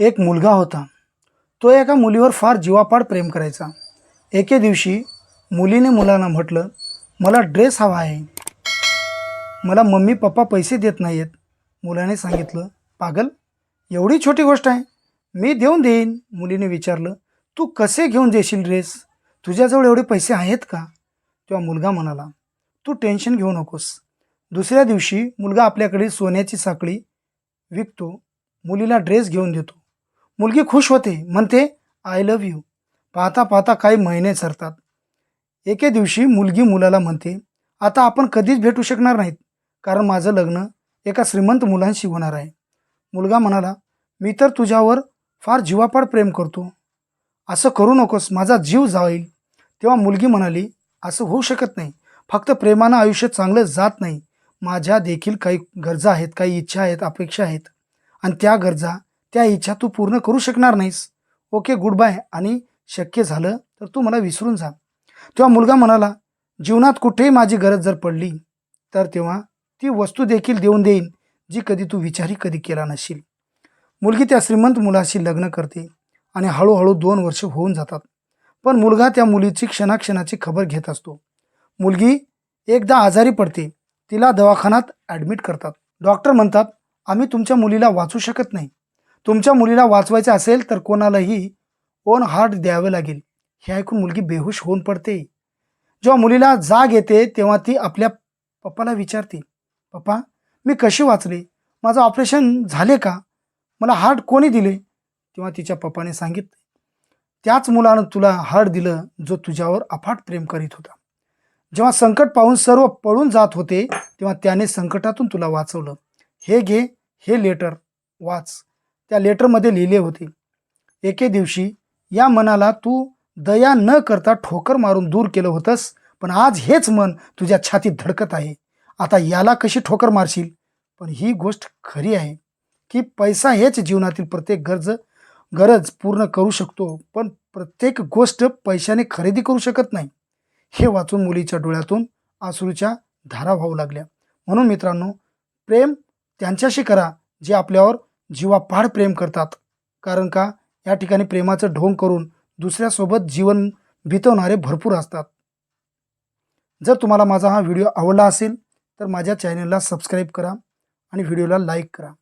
एक मुलगा होता. तो एका मुलीवर फार जीवापाड प्रेम करायचा. एके दिवशी मुलीने मुलांना म्हटलं मला ड्रेस हवा आहे. मला मम्मी पप्पा पैसे देत नाही आहेत मुलाने सांगितलं पागल एवढी छोटी गोष्ट आहे. मी देऊन देईन. मुलीने विचारलं तू कसे घेऊन देशील ड्रेस? तुझ्याजवळ एवढे पैसे आहेत का? तेव्हा मुलगा म्हणाला तू टेन्शन घेऊ नकोस. दुसऱ्या दिवशी मुलगा आपल्याकडे सोन्याची साखळी विकतो. मुलीला ड्रेस घेऊन देतो. मुलगी खुश होते म्हणते आय लव्ह यू पाहता पाहता काही महिने सरतात. एके दिवशी मुलगी मुलाला म्हणते आता आपण कधीच भेटू शकणार नाहीत कारण माझं लग्न एका श्रीमंत मुलांशी होणार आहे. मुलगा म्हणाला मी तर तुझ्यावर फार जीवापाड प्रेम करतो. असं करू नकोस माझा जीव जाईल. तेव्हा मुलगी म्हणाली असं होऊ शकत नाही. फक्त प्रेमानं आयुष्य चांगलं जात नाही. माझ्या देखील काही गरजा आहेत काही इच्छा आहेत अपेक्षा आहेत. आणि त्या गरजा त्या इच्छा तू पूर्ण करू शकणार नाहीस. ओके गुड बाय आणि शक्य झालं तर तू मला विसरून जा. तेव्हा मुलगा म्हणाला जीवनात कुठेही माझी गरज जर पडली तर तेव्हा ती वस्तू देखील देऊन देईन जी कधी तू विचारही कधी केला नशील. मुलगी त्या श्रीमंत मुलाशी लग्न करते आणि हळूहळू दोन वर्ष होऊन जातात. पण मुलगा त्या मुलीची क्षणाक्षणाची खबर घेत असतो. मुलगी एकदा आजारी पडते तिला दवाखान्यात ॲडमिट करतात. डॉक्टर म्हणतात आम्ही तुमच्या मुलीला वाचू शकत नाही. तुमच्या मुलीला वाचवायचं असेल तर कोणालाही ओन हार्ट द्यावं लागेल. हे ऐकून मुलगी बेहूश होऊन पडते. जेव्हा मुलीला जाग येते तेव्हा ती आपल्या पप्पाला विचारते पप्पा मी कशी वाचले? माझं ऑपरेशन झाले का? मला हार्ट कोणी दिले? तेव्हा तिच्या पप्पाने सांगितलं त्याच मुलानं तुला हार्ट दिलं जो तुझ्यावर अफाट प्रेम करीत होता. जेव्हा संकट पाहून सर्व पळून जात होते तेव्हा त्याने संकटातून तुला वाचवलं. हे घे हे लेटर वाच. त्या लेटरमध्ये लिहिले होते. एके दिवशी या मनाला तू दया न करता ठोकर मारून दूर केलं होतंस पण आज हेच मन तुझ्या छातीत धडकत आहे. आता याला कशी ठोकर मारशील? पण ही गोष्ट खरी आहे की पैसा हेच जीवनातील प्रत्येक गरज गरज पूर्ण करू शकतो पण प्रत्येक गोष्ट पैशाने खरेदी करू शकत नाही. हे वाचून मुलीच्या डोळ्यातून आसरूच्या धारा वाहू लागल्या. म्हणून मित्रांनो प्रेम त्यांच्याशी करा जे आपल्यावर जीवापाड प्रेम करतात. कारण का? या ठिकाणी प्रेमाचं ढोंग करून दुसऱ्यासोबत जीवन बितवणारे भरपूर असतात. जर तुम्हाला माझा हा व्हिडिओ आवडला असेल तर माझ्या चॅनलला सबस्क्राईब करा आणि व्हिडिओला लाईक करा.